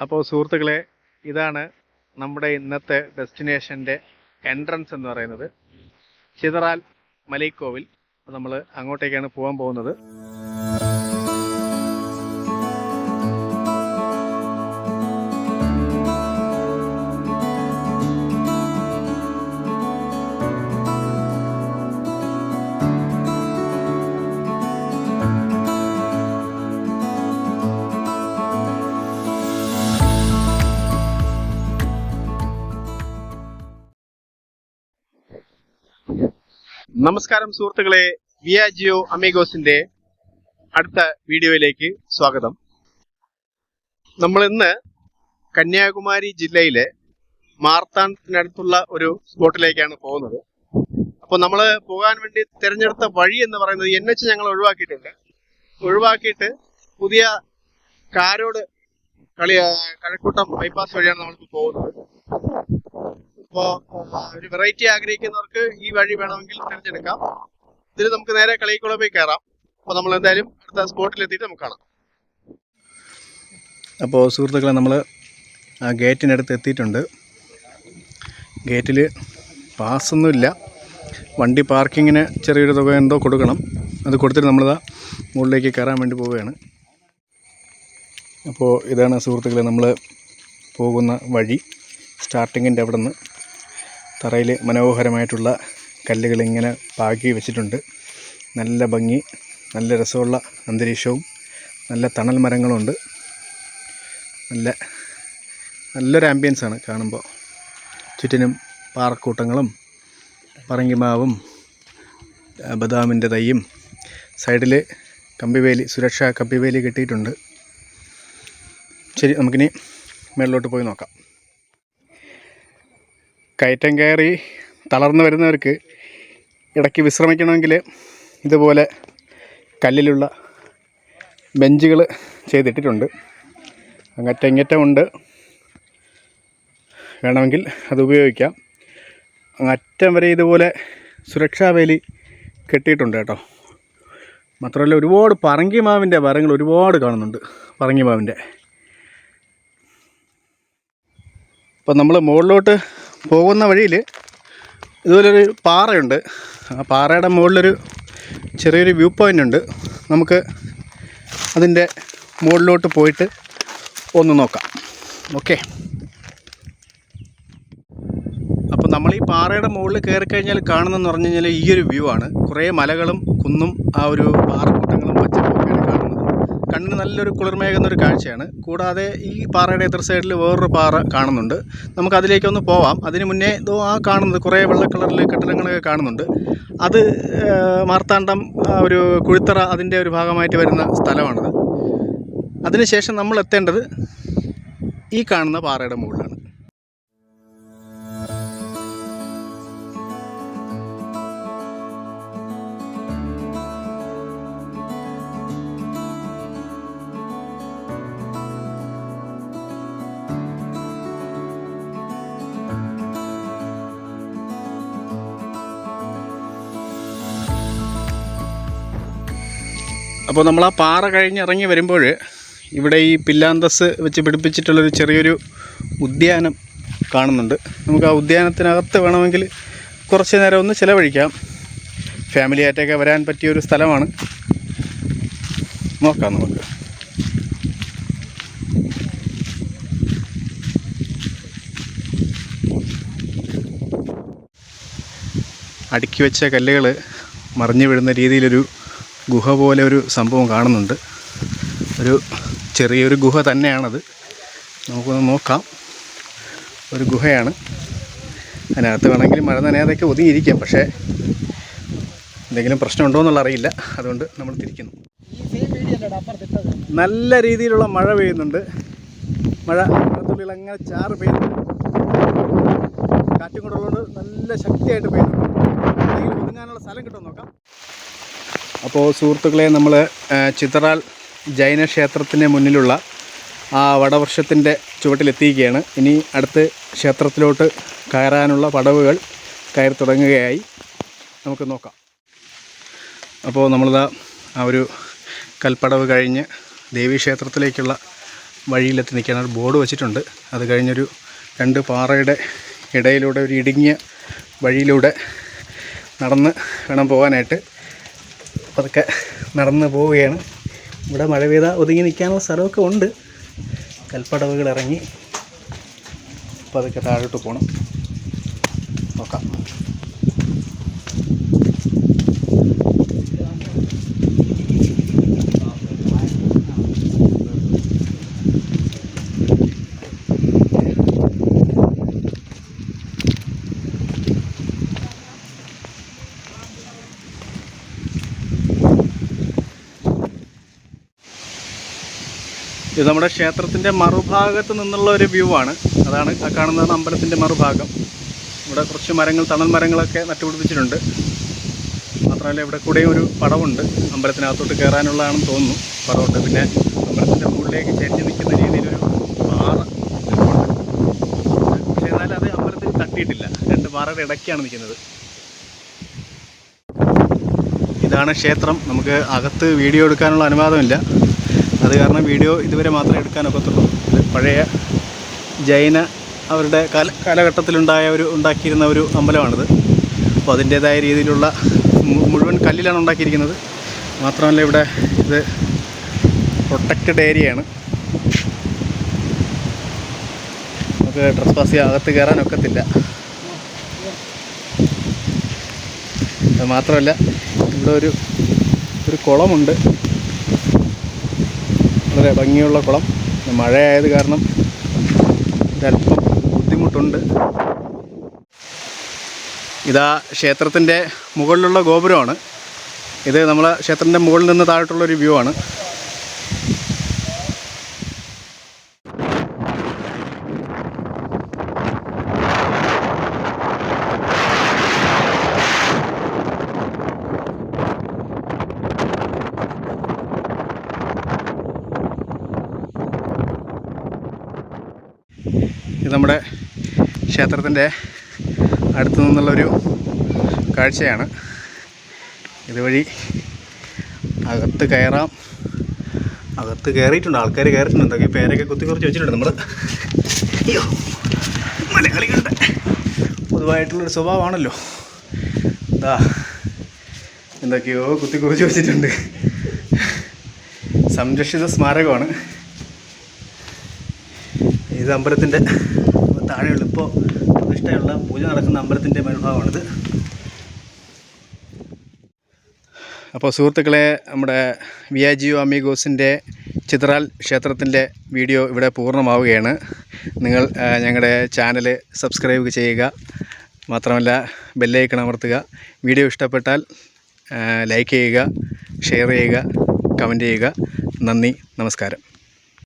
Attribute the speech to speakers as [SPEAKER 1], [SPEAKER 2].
[SPEAKER 1] അപ്പോൾ സുഹൃത്തുക്കളെ ഇതാണ് നമ്മുടെ ഇന്നത്തെ ഡെസ്റ്റിനേഷന്റെ എൻട്രൻസ് എന്ന് പറയുന്നത്. ചിതറാൽ മലൈക്കോവിൽ നമ്മൾ അങ്ങോട്ടേക്കാണ് പോകാൻ പോകുന്നത്. നമസ്കാരം സുഹൃത്തുക്കളെ വിയാജിയോ അമീഗോസിന്റെ അടുത്ത വീഡിയോയിലേക്ക് സ്വാഗതം. നമ്മൾ ഇന്ന് കന്യാകുമാരി ജില്ലയിലെ മാർത്താണ്ഡത്തിനടുത്തുള്ള ഒരു സ്പോട്ടിലേക്കാണ് പോകുന്നത്. അപ്പോൾ നമ്മൾ പോകാൻ വേണ്ടി തിരഞ്ഞെടുത്ത വഴി എന്ന് പറയുന്നത് എൻ എച്ച് ഞങ്ങൾ ഒഴിവാക്കിയിട്ടുണ്ട്. ഒഴിവാക്കിയിട്ട് പുതിയ കാരോട് കളി കഴക്കൂട്ടം ബൈപ്പാസ് വഴിയാണ് നമ്മൾക്ക് പോകുന്നത്. അപ്പോ ഒരു വെറൈറ്റി ആഗ്രഹിക്കുന്നവർക്ക് ഈ വഴി വേണമെങ്കിൽ തിരഞ്ഞെടുക്കാം. ഇതിൽ നമുക്ക് നേരെ കളിക്കുളമേ കയറാം. അപ്പോൾ നമ്മൾ എന്തായാലും അടുത്ത സ്പോട്ടിൽ എത്തിയിട്ട് നമുക്ക് കാണാം. അപ്പോൾ സുഹൃത്തുക്കളെ നമ്മൾ ആ ഗേറ്റിനടുത്ത് എത്തിയിട്ടുണ്ട്. ഗേറ്റിൽ പാസ്സൊന്നുമില്ല വണ്ടി പാർക്കിങ്ങിന് ചെറിയൊരു തുക എന്തോ കൊടുക്കണം. അത് കൊടുത്തിട്ട് നമ്മളിതാ മുകളിലേക്ക് കയറാൻ വേണ്ടി പോവുകയാണ്. അപ്പോൾ ഇതാണ് സുഹൃത്തുക്കളെ നമ്മൾ പോകുന്ന വഴി. സ്റ്റാർട്ടിങ്ങിന്റെ അവിടെ നിന്ന് തറയിൽ മനോഹരമായിട്ടുള്ള കല്ലുകൾ ഇങ്ങനെ പാകി വെച്ചിട്ടുണ്ട്. നല്ല ഭംഗി നല്ല രസമുള്ള അന്തരീക്ഷവും നല്ല തണൽ മരങ്ങളുണ്ട് നല്ല നല്ലൊരു ആംബിയൻസ് ആണ് കാണുമ്പോൾ ചുറ്റിനും പാറക്കൂട്ടങ്ങളും പറങ്കിമാവും ബദാമിന്റെ തൈയും സൈഡിൽ കമ്പിവേലി സുരക്ഷാ കമ്പിവേലി കെട്ടിയിട്ടുണ്ട്. ശരി നമുക്കിനി മേളിലോട്ട് പോയി നോക്കാം. കയറ്റം കയറി തളർന്നു വരുന്നവർക്ക് ഇടയ്ക്ക് വിശ്രമിക്കണമെങ്കിൽ ഇതുപോലെ കല്ലിലുള്ള ബെഞ്ചുകൾ ചെയ്തിട്ടിട്ടുണ്ട്. അങ്ങറ്റം ഇങ്ങറ്റം ഉണ്ട്. വേണമെങ്കിൽ അത് ഉപയോഗിക്കാം. അങ്ങറ്റം വരെ ഇതുപോലെ സുരക്ഷാ വേലി കെട്ടിയിട്ടുണ്ട് കേട്ടോ. മാത്രമല്ല ഒരുപാട് പറങ്കിമാവിന്റെ മരങ്ങൾ ഒരുപാട് കാണുന്നുണ്ട് പറങ്കിമാവിന്റെ അപ്പം നമ്മൾ മുകളിലോട്ട് പോകുന്ന വഴിയിൽ ഇതുപോലൊരു പാറയുണ്ട്. ആ പാറയുടെ മുകളിലൊരു ചെറിയൊരു വ്യൂ പോയിന്റ് ഉണ്ട്. നമുക്ക് അതിന്റെ മുകളിലോട്ട് പോയിട്ട് ഒന്ന് നോക്കാം. ഓക്കെ അപ്പോൾ നമ്മൾ ഈ പാറയുടെ മുകളിൽ കയറി കഴിഞ്ഞാൽ കാണുന്നതെന്ന് പറഞ്ഞു കഴിഞ്ഞാൽ ഈ ഒരു വ്യൂ ആണ്. കുറേ മലകളും കുന്നും ആ ഒരു പാറക്കൂട്ടങ്ങളും പച്ചപ്പൊക്കെയാണ് കണ്ണിന് നല്ലൊരു കുളിർമേകുന്ന ഒരു കാഴ്ചയാണ്. കൂടാതെ ഈ പാറയുടെ എതിർ സൈഡിൽ വേറൊരു പാറ കാണുന്നുണ്ട്. നമുക്ക് അതിലേക്കൊന്ന് പോവാം. അതിന് മുന്നേ ഇതോ ആ കാണുന്നത് കുറേ വെള്ള കളറിൽ കെട്ടിടങ്ങളൊക്കെ കാണുന്നുണ്ട്. അത് മാർത്താണ്ഡം ഒരു കുഴിത്തറ അതിന്റെ ഒരു ഭാഗമായിട്ട് വരുന്ന സ്ഥലമാണത്. അതിനുശേഷം നമ്മൾ എത്തേണ്ടത് ഈ കാണുന്ന പാറയുടെ മുകളിലാണ്. അപ്പോൾ നമ്മൾ ആ പാറ കഴിഞ്ഞ് ഇറങ്ങി വരുമ്പോൾ ഇവിടെ ഈ പില്ലാന്തസ് വെച്ച് പിടിപ്പിച്ചിട്ടുള്ളൊരു ചെറിയൊരു ഉദ്യാനം കാണുന്നുണ്ട്. നമുക്ക് ആ ഉദ്യാനത്തിനകത്ത് വേണമെങ്കിൽ കുറച്ച് നേരം ഒന്ന് ചിലവഴിക്കാം. ഫാമിലി ആയിട്ടൊക്കെ വരാൻ പറ്റിയ ഒരു സ്ഥലമാണ്. നോക്കാം നമുക്ക്. അടുക്കി വെച്ച കല്ലുകൾ മറിഞ്ഞു വീഴുന്ന രീതിയിലൊരു ഗുഹ പോലെ ഒരു സംഭവം കാണുന്നുണ്ട്. ഒരു ചെറിയൊരു ഗുഹ തന്നെയാണത്. നമുക്കൊന്ന് നോക്കാം. ഒരു ഗുഹയാണ്. അതിനകത്ത് വേണമെങ്കിൽ മഴ നനയാതെയൊക്കെ ഒതുങ്ങിയിരിക്കാം പക്ഷേ എന്തെങ്കിലും പ്രശ്നം ഉണ്ടോ എന്നുള്ള അറിയില്ല. അതുകൊണ്ട് നമ്മൾ തിരിക്കുന്നു. നല്ല രീതിയിലുള്ള മഴ പെയ്യുന്നുണ്ട്. മഴ മഴത്തുള്ളികൾ അങ്ങനെ ചാറ് പെയ്യുന്നുണ്ട് കാറ്റും കൂടെ ഉള്ളതുകൊണ്ട് നല്ല ശക്തിയായിട്ട് പെയ്യുന്നുണ്ട്. ഒതുങ്ങാനുള്ള സ്ഥലം കിട്ടുമോ നോക്കാം. അപ്പോൾ സുഹൃത്തുക്കളെ നമ്മൾ ചിത്രാൽ ജൈന ക്ഷേത്രത്തിന് മുന്നിലുള്ള ആ വടവൃക്ഷത്തിന്റെ ചുവട്ടിലെത്തിയിരിക്കുകയാണ്. ഇനി അടുത്ത് ക്ഷേത്രത്തിലോട്ട് കയറാനുള്ള പടവുകൾ കയറി തുടങ്ങുകയായി. നമുക്ക് നോക്കാം. അപ്പോൾ നമ്മളിതാ ആ ഒരു കൽപ്പടവ് കഴിഞ്ഞ് ദേവീക്ഷേത്രത്തിലേക്കുള്ള വഴിയിലെത്തി നിൽക്കുകയാണ്. ഒരു ബോർഡ് വെച്ചിട്ടുണ്ട്. അത് കഴിഞ്ഞൊരു രണ്ട് പാറയുടെ ഇടയിലൂടെ ഒരു ഇടുങ്ങിയ വഴിയിലൂടെ നടന്ന് വേണം പോകാനായിട്ട്. പതുക്കെ നടന്ന് പോവുകയാണ്. ഇവിടെ മഴ പെയ്ത ഒതുങ്ങി നിൽക്കാനുള്ള സ്ഥലമൊക്കെ ഉണ്ട്. കൽപ്പടവുകൾ ഇറങ്ങി പതുക്കെ താഴോട്ട് പോകണം നോക്കാം. ഇത് നമ്മുടെ ക്ഷേത്രത്തിന്റെ മറുഭാഗത്ത് നിന്നുള്ള ഒരു വ്യൂ ആണ്. അതാണ് ആ കാണുന്നതാണ് അമ്പലത്തിന്റെ മറുഭാഗം. ഇവിടെ കുറച്ച് മരങ്ങൾ തണൽ മരങ്ങളൊക്കെ നട്ടുപിടിപ്പിച്ചിട്ടുണ്ട്. മാത്രമല്ല ഇവിടെ കൂടെ ഒരു പടവുണ്ട്. അമ്പലത്തിനകത്തോട്ട് കയറാനുള്ളതാണെന്ന് തോന്നുന്നു. പടവുണ്ട്. പിന്നെ അമ്പലത്തിന്റെ മുകളിലേക്ക് ചെരിഞ്ഞ് നിൽക്കുന്ന രീതിയിലൊരു പാറ. പക്ഷേ എന്നാലും അത് അമ്പലത്തിൽ തട്ടിയിട്ടില്ല. രണ്ട് പാറയുടെ ഇടയ്ക്കാണ് നിൽക്കുന്നത്. ഇതാണ് ക്ഷേത്രം. നമുക്ക് അകത്ത് വീഡിയോ എടുക്കാനുള്ള അനുവാദമില്ല. അത് കാരണം വീഡിയോ ഇതുവരെ മാത്രമേ എടുക്കാനൊക്കത്തുള്ളൂ. ഇത് പഴയ ജൈന അവരുടെ കാല കാലഘട്ടത്തിലുണ്ടായ ഒരു ഉണ്ടാക്കിയിരുന്ന ഒരു അമ്പലമാണിത്. അപ്പോൾ അതിന്റേതായ രീതിയിലുള്ള മുഴുവൻ കല്ലിലാണ് ഉണ്ടാക്കിയിരിക്കുന്നത്. മാത്രമല്ല ഇവിടെ ഇത് പ്രൊട്ടക്റ്റഡ് ഏരിയയാണ് നമുക്ക് ഡ്രസ് പാസ് അകത്ത് കയറാനൊക്കത്തില്ല അത് മാത്രമല്ല ഇവിടെ ഒരു ഒരു കുളമുണ്ട്. വളരെ ഭംഗിയുള്ള കുളം. മഴയായത് കാരണം ഒരല്പം ബുദ്ധിമുട്ടുണ്ട്. ഇതാ ക്ഷേത്രത്തിന്റെ മുകളിലുള്ള ഗോപുരമാണ്. ഇത് നമ്മളെ ക്ഷേത്രത്തിന്റെ മുകളിൽ നിന്ന് താഴോട്ടുള്ളൊരു വ്യൂ ആണ്. ഇത് നമ്മുടെ ക്ഷേത്രത്തിന്റെ അടുത്തു നിന്നുള്ളൊരു കാഴ്ചയാണ്. ഇതുവഴി അകത്ത് കയറാം. അകത്ത് കയറിയിട്ടുണ്ട്. ആൾക്കാർ കയറിയിട്ടുണ്ട്. എന്തൊക്കെ പേരൊക്കെ കുത്തി കുറച്ച് വെച്ചിട്ടുണ്ട് നമ്മൾ അയ്യോ മലയാളികളുടെ പൊതുവായിട്ടുള്ളൊരു സ്വഭാവമാണല്ലോ. ഇതാ എന്തൊക്കെയോ കുത്തി കുറിച്ച് വെച്ചിട്ടുണ്ട്. സംരക്ഷിത സ്മാരകമാണ്. ഇത് അമ്പലത്തിന്റെ താഴെയുള്ള ഇപ്പോൾ പ്രതിഷ്ഠയുള്ള പൂജ നടക്കുന്ന അമ്പലത്തിന്റെ മേൽഭാഗമാണിത്. അപ്പോൾ സുഹൃത്തുക്കളെ നമ്മുടെ വിയാജിയോ അമീഗോസിന്റെ ചിത്രാൽ ക്ഷേത്രത്തിന്റെ വീഡിയോ ഇവിടെ പൂർണമാവുകയാണ്. നിങ്ങൾ ഞങ്ങളുടെ ചാനൽ സബ്സ്ക്രൈബ് ചെയ്യുക. മാത്രമല്ല ബെല്ലൈക്കൺ അമർത്തുക. വീഡിയോ ഇഷ്ടപ്പെട്ടാൽ ലൈക്ക് ചെയ്യുക ഷെയർ ചെയ്യുക കമന്റ് ചെയ്യുക. നന്ദി നമസ്കാരം.